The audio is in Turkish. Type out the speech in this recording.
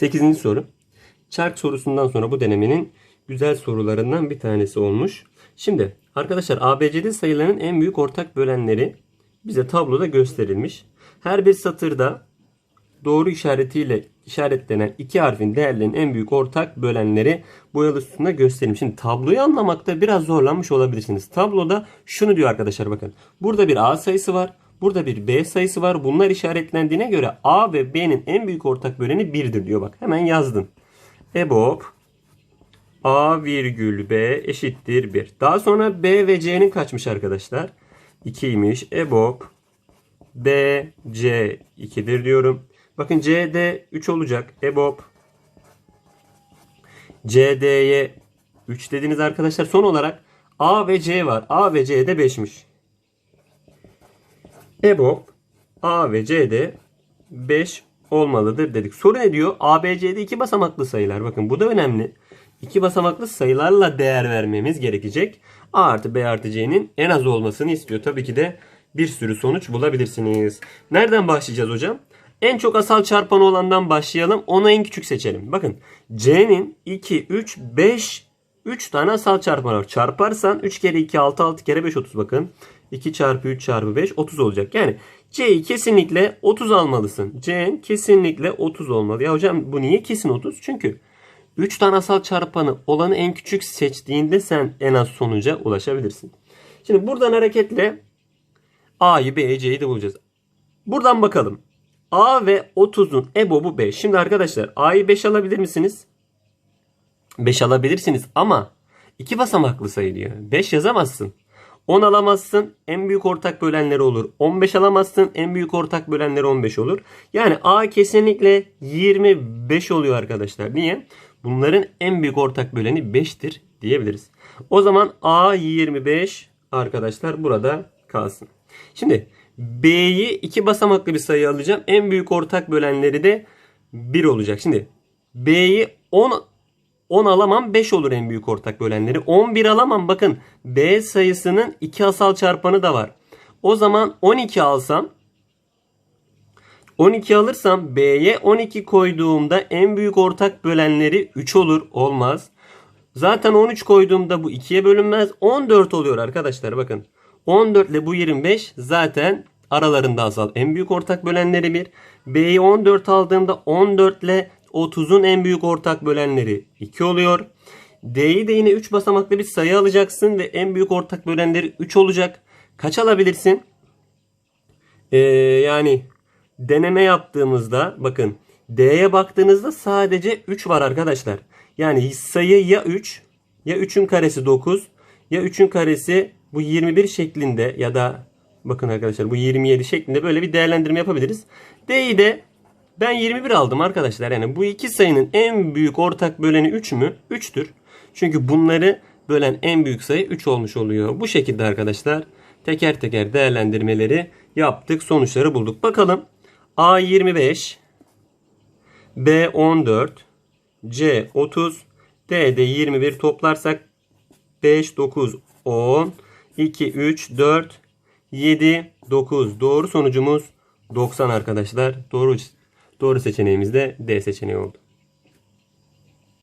8. soru. Çark sorusundan sonra bu denemenin güzel sorularından bir tanesi olmuş. Şimdi arkadaşlar ABCD sayılarının en büyük ortak bölenleri bize tabloda gösterilmiş. Her bir satırda doğru işaretiyle işaretlenen iki harfin değerlerinin en büyük ortak bölenleri boyalı sütunda gösterilmiş. Şimdi tabloyu anlamakta biraz zorlanmış olabilirsiniz. Tabloda şunu diyor arkadaşlar bakın. Burada bir A sayısı var. Burada bir B sayısı var. Bunlar işaretlendiğine göre A ve B'nin en büyük ortak böleni 1'dir diyor bak. Hemen yazdım. EBOB A virgül B eşittir 1. Daha sonra B ve C'nin kaçmış arkadaşlar? 2'ymiş. EBOB B, C 2'dir diyorum. Bakın CD 3 olacak. EBOB CD'ye 3 dediniz arkadaşlar. Son olarak A ve C var. A ve C de 5'miş. EBOB A ve C'de 5 olmalıdır dedik. Soru ne diyor? A, B, C'de iki basamaklı sayılar. Bakın bu da önemli. İki basamaklı sayılarla değer vermemiz gerekecek. A artı B artı C'nin en az olmasını istiyor. Tabii ki de bir sürü sonuç bulabilirsiniz. Nereden başlayacağız hocam? En çok asal çarpanı olandan başlayalım. Onu en küçük seçelim. Bakın C'nin 2, 3, 5 3 tane asal çarpanı var. Çarparsan 3 kere 2 6 6 kere 5 30 bakın. 2 çarpı 3 çarpı 5 30 olacak. Yani C'yi kesinlikle 30 almalısın. C'nin kesinlikle 30 olmalı. Ya hocam bu niye kesin 30? Çünkü 3 tane asal çarpanı olanı en küçük seçtiğinde sen en az sonuca ulaşabilirsin. Şimdi buradan hareketle A'yı B'yi C'yi de bulacağız. Buradan bakalım. A ve 30'un EBOB'u 5. Şimdi arkadaşlar A'yı 5 alabilir misiniz? 5 alabilirsiniz ama iki basamaklı sayı diyor. 5 yazamazsın. 10 alamazsın. En büyük ortak bölenleri olur. 15 alamazsın. En büyük ortak bölenleri 15 olur. Yani A kesinlikle 25 oluyor arkadaşlar. Niye? Bunların en büyük ortak böleni 5'tir diyebiliriz. O zaman A 25 arkadaşlar burada kalsın. Şimdi B'yi iki basamaklı bir sayı alacağım. En büyük ortak bölenleri de 1 olacak. Şimdi B'yi 10 10 alamam 5 olur en büyük ortak bölenleri. 11 alamam bakın B sayısının 2 asal çarpanı da var. O zaman 12 alsam 12 alırsam B'ye 12 koyduğumda en büyük ortak bölenleri 3 olur. Olmaz. Zaten 13 koyduğumda bu 2'ye bölünmez. 14 oluyor arkadaşlar bakın. 14 ile bu 25 zaten aralarında asal. En büyük ortak bölenleri 1. B'yi 14 aldığımda 14 ile 30'un en büyük ortak bölenleri 2 oluyor. D'yi de yine 3 basamaklı bir sayı alacaksın ve en büyük ortak bölenleri 3 olacak. Kaç alabilirsin? Ee, yani deneme yaptığımızda bakın D'ye baktığınızda sadece 3 var arkadaşlar. Yani sayı ya 3 ya 3'ün karesi 9 ya 3'ün karesi bu 21 şeklinde ya da bakın arkadaşlar bu 27 şeklinde böyle bir değerlendirme yapabiliriz. D'yi de ben 21 aldım arkadaşlar. Yani bu iki sayının en büyük ortak böleni 3 mü? 3'tür. Çünkü bunları bölen en büyük sayı 3 olmuş oluyor. Bu şekilde arkadaşlar teker teker değerlendirmeleri yaptık. Sonuçları bulduk. Bakalım A 25, B 14, C 30, D de 21 toplarsak 5, 9, 10, 2, 3, 4, 7, 9. Doğru sonucumuz 90 arkadaşlar. Doğru doğru seçeneğimiz de D seçeneği oldu.